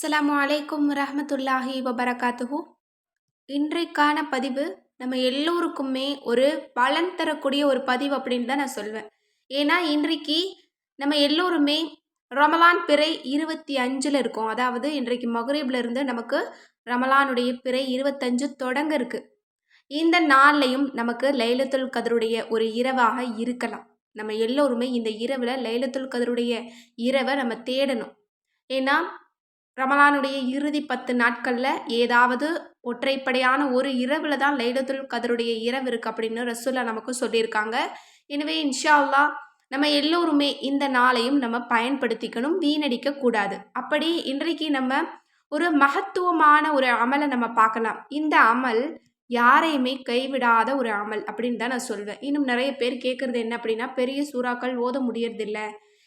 அஸ்லாம் அலைக்கும் ரஹமத்துல்லாஹி வபரகாத்துஹு. இன்றைக்கான பதிவு நம்ம எல்லோருக்குமே ஒரு பலன் தரக்கூடிய ஒரு பதிவு அப்படின்னு தான் நான் சொல்வேன். ஏன்னா இன்றைக்கு நம்ம எல்லோருமே ரமலான் பிறை இருபத்தி அஞ்சில் இருக்கோம். அதாவது இன்றைக்கு மகுரீப்ல இருந்து நமக்கு ரமலானுடைய பிறை இருபத்தஞ்சு தொடங்க இருக்கு. இந்த நாள்லையும் நமக்கு லைலத்துல் கதருடைய ஒரு இரவாக இருக்கலாம். நம்ம எல்லோருமே இந்த இரவில் லைலத்துல் கதருடைய இரவை நம்ம தேடணும். ஏன்னா ரமலானுடைய இறுதி பத்து நாட்களில் ஏதாவது ஒற்றைப்படையான ஒரு இரவில் தான் லைலத்துல் கதருடைய இரவு இருக்குது அப்படின்னு ரசூல்லா நமக்கு சொல்லியிருக்காங்க. எனவே இன்ஷா அல்லா நம்ம எல்லோருமே இந்த நாளையும் நம்ம பயன்படுத்திக்கணும் வீணடிக்க கூடாது. அப்படி இன்றைக்கு நம்ம ஒரு மகத்துவமான ஒரு அமலை நம்ம பார்க்கலாம். இந்த அமல் யாரையுமே கைவிடாத ஒரு அமல் அப்படின்னு தான் நான் சொல்வேன். இன்னும் நிறைய பேர் கேட்குறது என்ன அப்படின்னா பெரிய சூறாக்கள் ஓத முடியறதில்ல.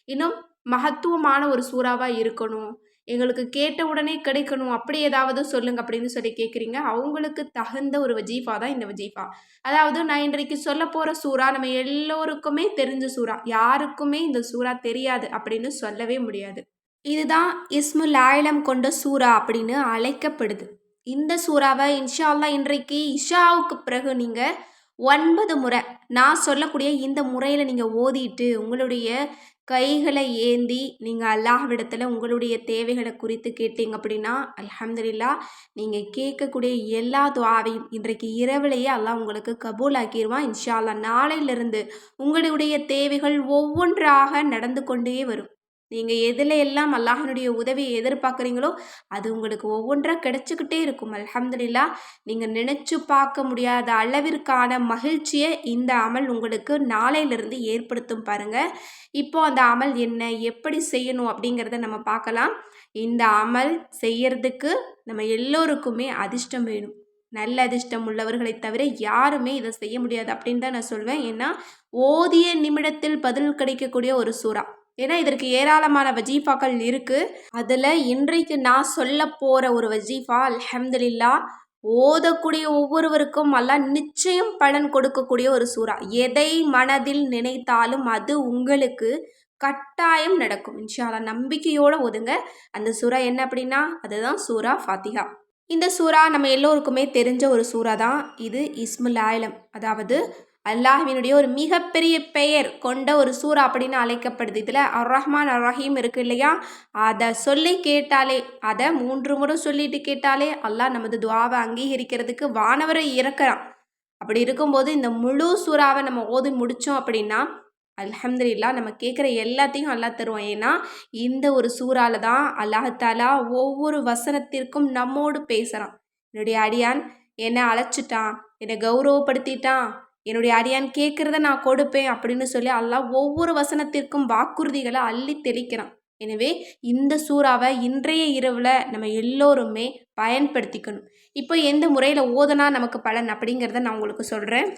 இன்னும் மகத்துவமான ஒரு சூறாவாக இருக்கணும். எங்களுக்கு கேட்ட உடனே கிடைக்கணும் அப்படி ஏதாவது சொல்லுங்க அப்படின்னு சொல்லி கேட்குறீங்க அவங்களுக்கு தகுந்த ஒரு வஜீஃபா தான் இந்த வஜீஃபா. அதாவது நான் இன்றைக்கு சொல்ல போகிற சூறா நம்ம எல்லோருக்குமே தெரிஞ்ச சூறா. யாருக்குமே இந்த சூறா தெரியாது அப்படின்னு சொல்லவே முடியாது. இதுதான் இஸ்முல் ஆயிலம் கொண்ட சூறா அப்படின்னு அழைக்கப்படுது. இந்த சூறாவை இன்ஷா அல்லா இன்றைக்கு இஷாவுக்கு பிறகு நீங்கள் ஒன்பது முறை நான் சொல்லக்கூடிய இந்த முறையில் நீங்கள் ஓதிட்டு உங்களுடைய கைகளை ஏந்தி நீங்கள் அல்லாஹ்விடத்தில் உங்களுடைய தேவைகளை குறித்து கேட்டீங்க அப்படின்னா அலமதுல்லா நீங்கள் கேட்கக்கூடிய எல்லா துவாவையும் இன்றைக்கு இரவிலேயே அல்லாஹ் உங்களுக்கு கபூல் ஆக்கிடுவான் இன்ஷா அல்லா நாளையிலிருந்து உங்களுடைய தேவைகள் ஒவ்வொன்றாக நடந்து கொண்டே வரும். நீங்கள் எதில் எல்லாம் அல்லாஹனுடைய உதவியை எதிர்பார்க்குறீங்களோ அது உங்களுக்கு ஒவ்வொன்றாக கிடச்சிக்கிட்டே இருக்கும். அலமதுல்லா நீங்கள் நினச்சி பார்க்க முடியாத அளவிற்கான மகிழ்ச்சியை இந்த அமல் உங்களுக்கு நாளையிலிருந்து ஏற்படுத்தும் பாருங்கள் இப்போ அந்த அமல் என்ன எப்படி செய்யணும் அப்படிங்கிறத நம்ம பார்க்கலாம். இந்த அமல் செய்யறதுக்கு நம்ம எல்லோருக்குமே அதிர்ஷ்டம் வேணும். நல்ல அதிர்ஷ்டம் உள்ளவர்களை தவிர யாருமே இதை செய்ய முடியாது அப்படின்னு தான் நான் சொல்வேன். ஏன்னா ஓதிய நிமிடத்தில் பதில் கிடைக்கக்கூடிய ஒரு சூறா. ஏன்னா இதற்கு ஏராளமான வஜீஃபாக்கள் இருக்குது அதில் இன்றைக்கு நான் சொல்ல போகிற ஒரு வஜீஃபா அல்ஹம்துலில்லா ஓதக்கூடிய ஒவ்வொருவருக்கும் அல்ல நிச்சயம் பலன் கொடுக்கக்கூடிய ஒரு சூறா. எதை மனதில் நினைத்தாலும் அது உங்களுக்கு கட்டாயம் நடக்கும். இன்ஷாலா நம்பிக்கையோடு ஒதுங்க அந்த சூறா என்ன அப்படின்னா அதுதான் சூறா ஃபாத்திகா இந்த சூறா நம்ம எல்லோருக்குமே தெரிஞ்ச ஒரு சூறா தான் இது இஸ்முல் ஆயிலம் அதாவது அல்லாஹ்வினுடைய ஒரு மிகப்பெரிய பெயர் கொண்ட ஒரு சூறா அப்படின்னு அழைக்கப்படுது. இதில் அர் ரஹ்மான் அர் ரஹீம் இருக்கு இல்லையா? அதை சொல்லி கேட்டாலே அதை மூன்று முறை சொல்லிட்டு கேட்டாலே அல்லாஹ் நமது துவாவை அங்கீகரிக்கிறதுக்கு வானவரை இறக்குறான். அப்படி இருக்கும்போது இந்த முழு சூறாவை நம்ம ஓதி முடித்தோம் அப்படின்னா அலமதுல்லா நம்ம கேட்குற எல்லாத்தையும் அல்லா தருவோம் ஏன்னா இந்த ஒரு சூறால தான் அல்லாஹாலா ஒவ்வொரு வசனத்திற்கும் நம்மோடு பேசுகிறான் என்னுடைய அடியான் என்னை அழைச்சிட்டான் என்னை கௌரவப்படுத்திட்டான் என்னுடைய அடியான் கேட்குறத நான் கொடுப்பேன் அப்படின்னு சொல்லி அல்லாஹ் ஒவ்வொரு வசனத்திற்கும் வாக்குறுதிகளை அள்ளி தெளிக்கிறான். எனவே இந்த சூறாவை இன்றைய இரவில் நம்ம எல்லோருமே பயன்படுத்திக்கணும். இப்போ எந்த முறையில் ஓதனா நமக்கு பலன் அப்படிங்கிறத நான் உங்களுக்கு சொல்கிறேன்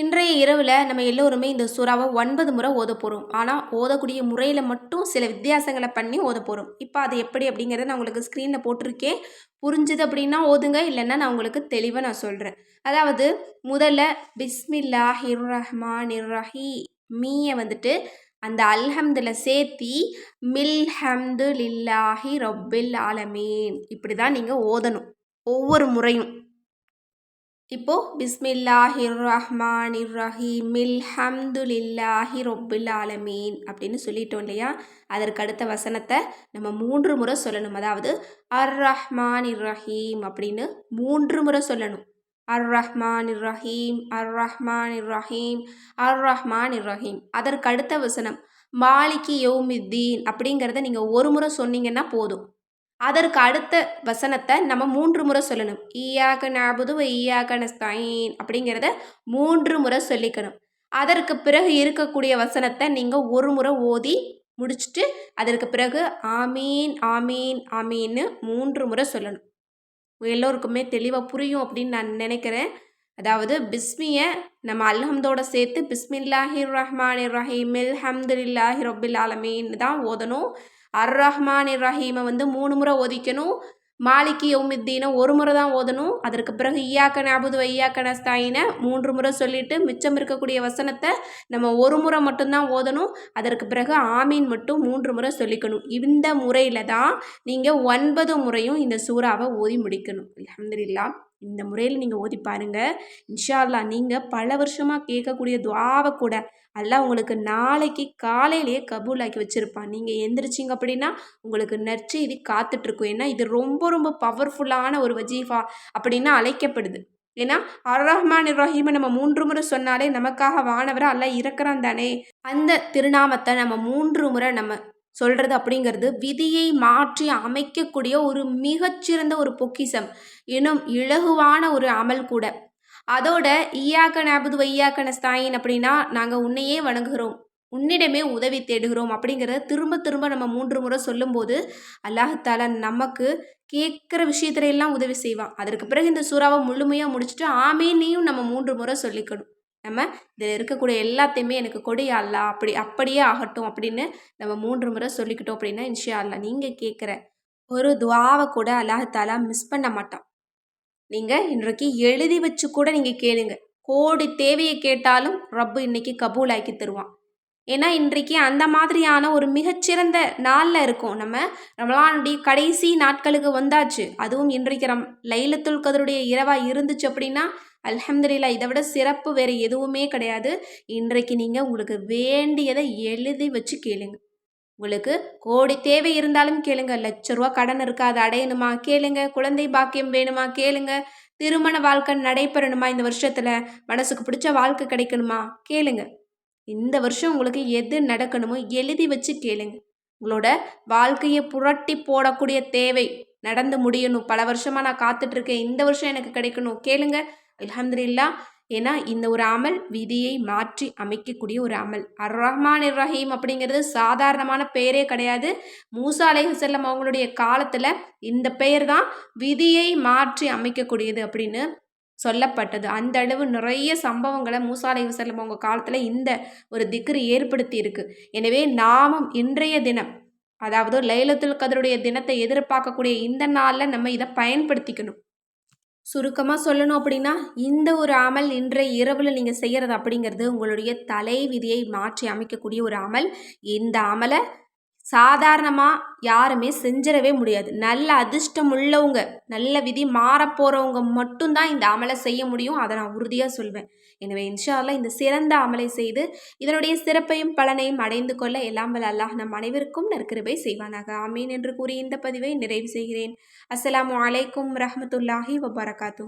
இன்றைய இரவில் நம்ம எல்லோருமே இந்த சூறாவை ஒன்பது முறை ஓத போகிறோம் ஆனால் ஓதக்கூடிய முறையில் மட்டும் சில வித்தியாசங்களை பண்ணி ஓத போகிறோம் இப்போ அது எப்படி அப்படிங்கிறத நான் உங்களுக்கு ஸ்க்ரீனில் போட்டிருக்கேன். புரிஞ்சுது அப்படின்னா ஓதுங்க இல்லைன்னா நான் உங்களுக்கு தெளிவாக நான் சொல்கிறேன் அதாவது முதல்ல பிஸ்மில்லா ஹிர் ரஹ்மான் ரஹி மீயை வந்துட்டு அந்த அல்ஹம்தில் சேர்த்தி மில் ஹம்து லில்லாஹி ரொப்பில் ஆலமீன். இப்படி தான் நீங்கள் ஓதணும். ஒவ்வொரு முறையும். இப்போது பிஸ்மில்லாஹிர் ரஹ்மான் ரஹீமில் ஹம்துலில்லாஹி ரொப்பில் ஆலமீன் அப்படின்னு சொல்லிட்டோம் இல்லையா அதற்கு அடுத்த வசனத்தை நம்ம மூன்று முறை சொல்லணும் அதாவது அர் ரஹ்மான் ரஹீம் அப்படின்னு மூன்று முறை சொல்லணும் அர் ரஹ்மான் ரஹீம் அர் ரஹ்மான் இர்ரஹீம் அர் ரஹ்மான் இர்ரஹீம் அதற்கு அடுத்த வசனம் மாலிகி யோமித்தீன் அப்படிங்கிறத நீங்கள் ஒரு முறை சொன்னீங்கன்னா போதும் அதற்கு அடுத்த வசனத்தை நம்ம மூன்று முறை சொல்லணும். ஈயாக நாபுது ஈயாக நஸ்தாயின் அப்படிங்கிறத மூன்று முறை சொல்லிக்கணும். அதற்கு பிறகு இருக்கக்கூடிய வசனத்தை நீங்கள் ஒரு முறை ஓதி முடிச்சுட்டு அதற்கு பிறகு ஆமீன் ஆமீன் ஆமீன்னு மூன்று முறை சொல்லணும். எல்லோருக்குமே தெளிவாக புரியும் அப்படின்னு நான் நினைக்கிறேன். அதாவது பிஸ்மியை நம்ம அல்ஹம்தோட சேர்த்து பிஸ்மில்லாஹிர் ரஹ்மான் ரஹீமில் ஹம்துல்லாஹி ரொபில் ஆலமீன் தான் ஓதணும். அர் ரஹ்மான் இர் ரஹீமை வந்து மூணு முறை ஒதிக்கணும் மாலிக்கு யௌமித்தீனை ஒரு முறை தான் ஓதணும். அதற்கு பிறகு ஈயாக்க நாபுது வையாக்க நஸ்தாயினை மூன்று முறை சொல்லிட்டு மிச்சம் இருக்கக்கூடிய வசனத்தை நம்ம ஒரு முறை மட்டும்தான் ஓதணும். அதற்கு பிறகு ஆமீன் மட்டும் மூன்று முறை சொல்லிக்கணும். இந்த முறையில் தான் நீங்கள் ஒன்பது முறையும் இந்த சூறாவை ஓதி முடிக்கணும். அலமதுல்லா இந்த முறையில் நீங்கள் ஓதி பாருங்கள் இன்ஷா அல்லா நீங்கள் பல வருஷமாக கேட்கக்கூடிய துவாவை கூட அல்லா உங்களுக்கு நாளைக்கு காலையிலேயே கபூலாக்கி வச்சுருப்பான். நீங்கள் எந்திரிச்சிங்க அப்படின்னா உங்களுக்கு நற்செய்தி காத்துட்ருக்கும். ஏன்னா இது ரொம்ப ரொம்ப பவர்ஃபுல்லான ஒரு வஜீஃபா அப்படின்னு அழைக்கப்படுது. ஏன்னா அர் ரஹ்மான் ரஹீமை நம்ம மூன்று முறை சொன்னாலே நமக்காக வானவரை அல்ல இறக்குறான் தானே. அந்த திருநாமத்தை நம்ம மூன்று முறை நம்ம சொல்கிறது அப்படிங்கிறது விதியை மாற்றி அமைக்கக்கூடிய ஒரு மிகச்சிறந்த ஒரு பொக்கிசம் இன்னும் இலகுவான ஒரு அமல் கூட. அதோட ஈயாக்க நாபுது வையாக்கன ஸ்தாயின் அப்படின்னா நாங்கள் உன்னையே வணங்குகிறோம். உன்னிடமே உதவி தேடுகிறோம் அப்படிங்கிறத திரும்ப திரும்ப நம்ம மூன்று முறை சொல்லும்போது அல்லாஹால நமக்கு கேட்குற விஷயத்துல எல்லாம் உதவி செய்வான். அதற்கு பிறகு இந்த சூறாவை முழுமையாக முடிச்சுட்டு ஆமேனையும் நம்ம மூன்று முறை சொல்லிக்கணும். நம்ம இதில் இருக்கக்கூடிய எல்லாத்தையுமே எனக்கு கொடி அல்லா அப்படி அப்படியே ஆகட்டும் அப்படின்னு நம்ம மூன்று முறை சொல்லிக்கிட்டோம் அப்படின்னா இன்ஷா அல்லா நீங்கள் கேட்குற ஒரு துவாவை கூட அல்லாஹாலா மிஸ் பண்ண மாட்டான். நீங்கள் இன்றைக்கு எழுதி வச்சு கூட நீங்கள் கேளுங்க. கோடி தேவையை கேட்டாலும் ரப்பு இன்னைக்கு கபூல் ஆக்கி தருவான். ஏன்னா இன்றைக்கு அந்த மாதிரியான ஒரு மிகச்சிறந்த நாளில் இருக்கும். நம்ம ரமலானுடைய கடைசி நாட்களுக்கு வந்தாச்சு. அதுவும் இன்றைக்கு ரம் லைலத்துல் கதருடைய இரவாக இருந்துச்சு அப்படின்னா அலமதுல்லா இதை விட சிறப்பு வேறு எதுவுமே கிடையாது. இன்றைக்கு நீங்கள் உங்களுக்கு வேண்டியதை எழுதி வச்சு கேளுங்க. உங்களுக்கு கோடி தேவை இருந்தாலும் கேளுங்க. லட்ச ரூபா கடன் இருக்கா அதை அடையணுமா? கேளுங்க. குழந்தை பாக்கியம் வேணுமா? கேளுங்க. திருமண வாழ்க்கை நடைபெறணுமா இந்த வருஷத்தில்? மனசுக்கு பிடிச்ச வாழ்க்கை கிடைக்கணுமா? கேளுங்க. இந்த வருஷம் உங்களுக்கு எது நடக்கணுமோ எழுதி வச்சு கேளுங்க. உங்களோட வாழ்க்கையை புரட்டி போடக்கூடிய தேவை நடந்து முடியணும். பல வருஷமாக நான் காத்துட்ருக்கேன் இந்த வருஷம் எனக்கு கிடைக்கணும். கேளுங்க. அலமதுல்லா ஏன்னா இந்த ஒரு அமல் விதியை மாற்றி அமைக்கக்கூடிய ஒரு அமல். அர் ரஹ்மான் இர் ரஹீம் அப்படிங்கிறது சாதாரணமான பெயரே கிடையாது. மூசா அலேஹுசல்லம் அவங்களுடைய காலத்தில் இந்த பெயர் தான் விதியை மாற்றி அமைக்கக்கூடியது அப்படின்னு சொல்லப்பட்டது. அந்த அளவு நிறைய சம்பவங்களை மூசா செல்லும் அவங்க காலத்தில் இந்த ஒரு திக்ரு ஏற்படுத்தி இருக்கு எனவே நாமும் இன்றைய தினம் அதாவது லைலத்துல் கதருடைய தினத்தை எதிர்பார்க்கக்கூடிய இந்த நாளில் நம்ம இதை பயன்படுத்திக்கணும். சுருக்கமாக சொல்லணும் அப்படின்னா இந்த ஒரு அமல் இன்றைய இரவில் நீங்கள் செய்கிறது அப்படிங்கிறது உங்களுடைய தலை விதியை மாற்றி அமைக்கக்கூடிய ஒரு அமல். இந்த அமலை சாதாரணமாக யாருமே செஞ்சிடவே முடியாது. நல்ல அதிர்ஷ்டம் உள்ளவங்க நல்ல விதி மாறப்போகிறவங்க மட்டும்தான் இந்த அமலை செய்ய முடியும். அதை நான் உறுதியாக சொல்வேன். எனவே இன்ஷால்லா இந்த சிறந்த அமலை செய்து இதனுடைய சிறப்பையும் பலனையும் அடைந்து கொள்ள எல்லாம் வல்ல அல்லாஹ் நம் அனைவருக்கும் நற்கிருபை செய்வானாக. ஆமீன் என்று கூறி இந்த பதிவை நிறைவு செய்கிறேன். அஸ்லாம் வலைக்கும் ரஹமத்துல்லாஹி வபரகாத்து